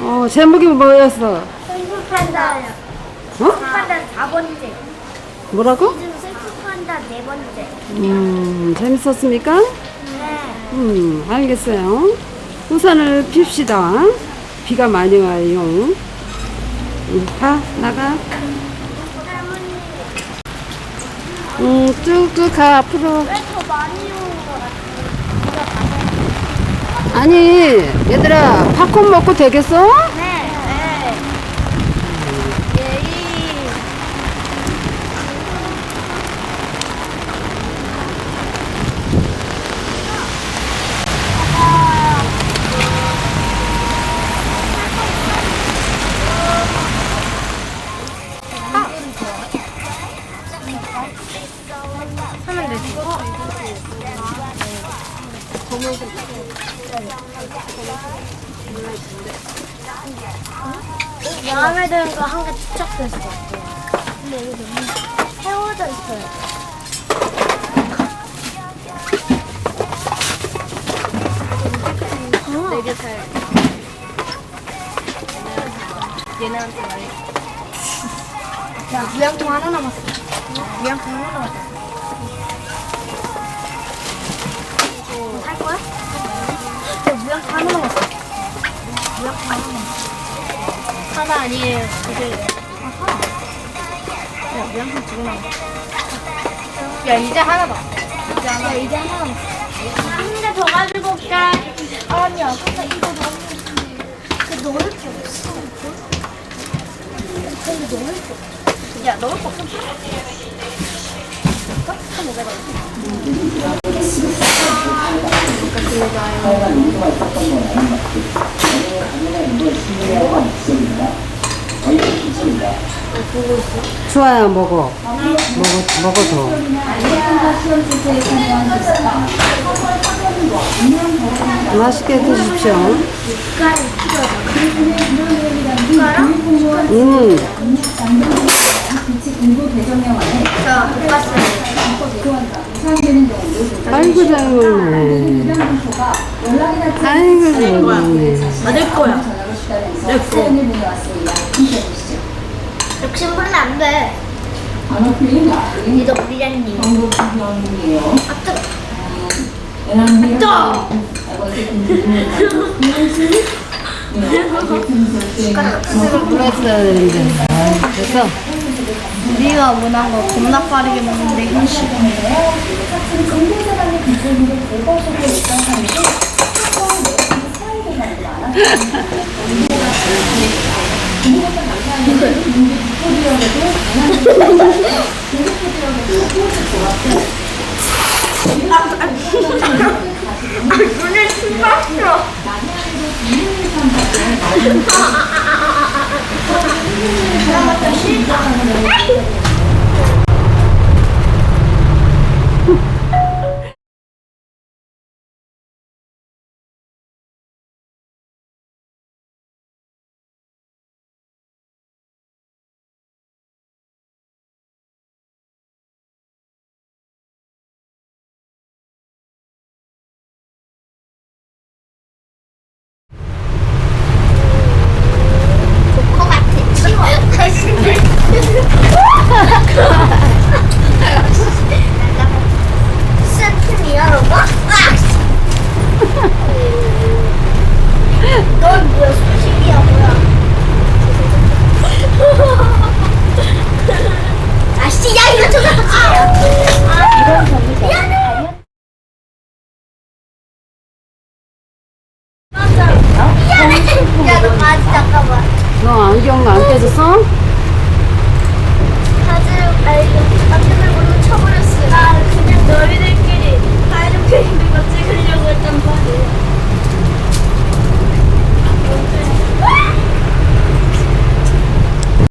어, 제목이 뭐였어? 슬프판다. 어? 슬프판다 4번째. 뭐라고? 요즘 슬프판다 네 번째. 음, 재밌었습니까? 네. 음, 알겠어요. 우산을 핍시다. 비가 많이 와요. 음, 가, 나가. 음, 쭉쭉 가, 앞으로. 왜 더 많이 거야? 아니, 얘들아, 팝콘 먹고 되겠어? 하면 되지. 마음에 드는 거 한개 투척됐어. 근데 여기 너무 세워져 있어요. 살. 얘네한테 말해. 야, 무양통 하나 남았어. 무양통 하나 남았어. 하나 남았어. 하나. 하나 아니에요. 이제 아 하나. 야 미안한 두개 남았어. 야 이제 하나다. 이제 하나. 야 이제 하나 남았어. 한 개 더 가지고 올게. 아니야. 근데 이거 너무 그 넣을 게 없어. 근데 넣을 게 없어. 야 넣을 거 없어. 좋아요, 먹어. 먹어, 먹어, 더. 맛있게 드십시오. 음. 아이고, 잘 먹네. 아이고, 잘 먹네. 내 거야. 내 거. 욕심 부리면 안 돼. 니도 우리잖니. 아, 뜨거. 뜨거. 불었어야 되는데. 아, 됐어. 우리가 원한 거 겁나 빠르게 먹는데 현실. 눈에 침 봤어. 조커 아씨, 야, 이거 저거 아, 이런 점이 미안해. 야, 너 바지 잠깐만. 너 안경 안 깨졌어?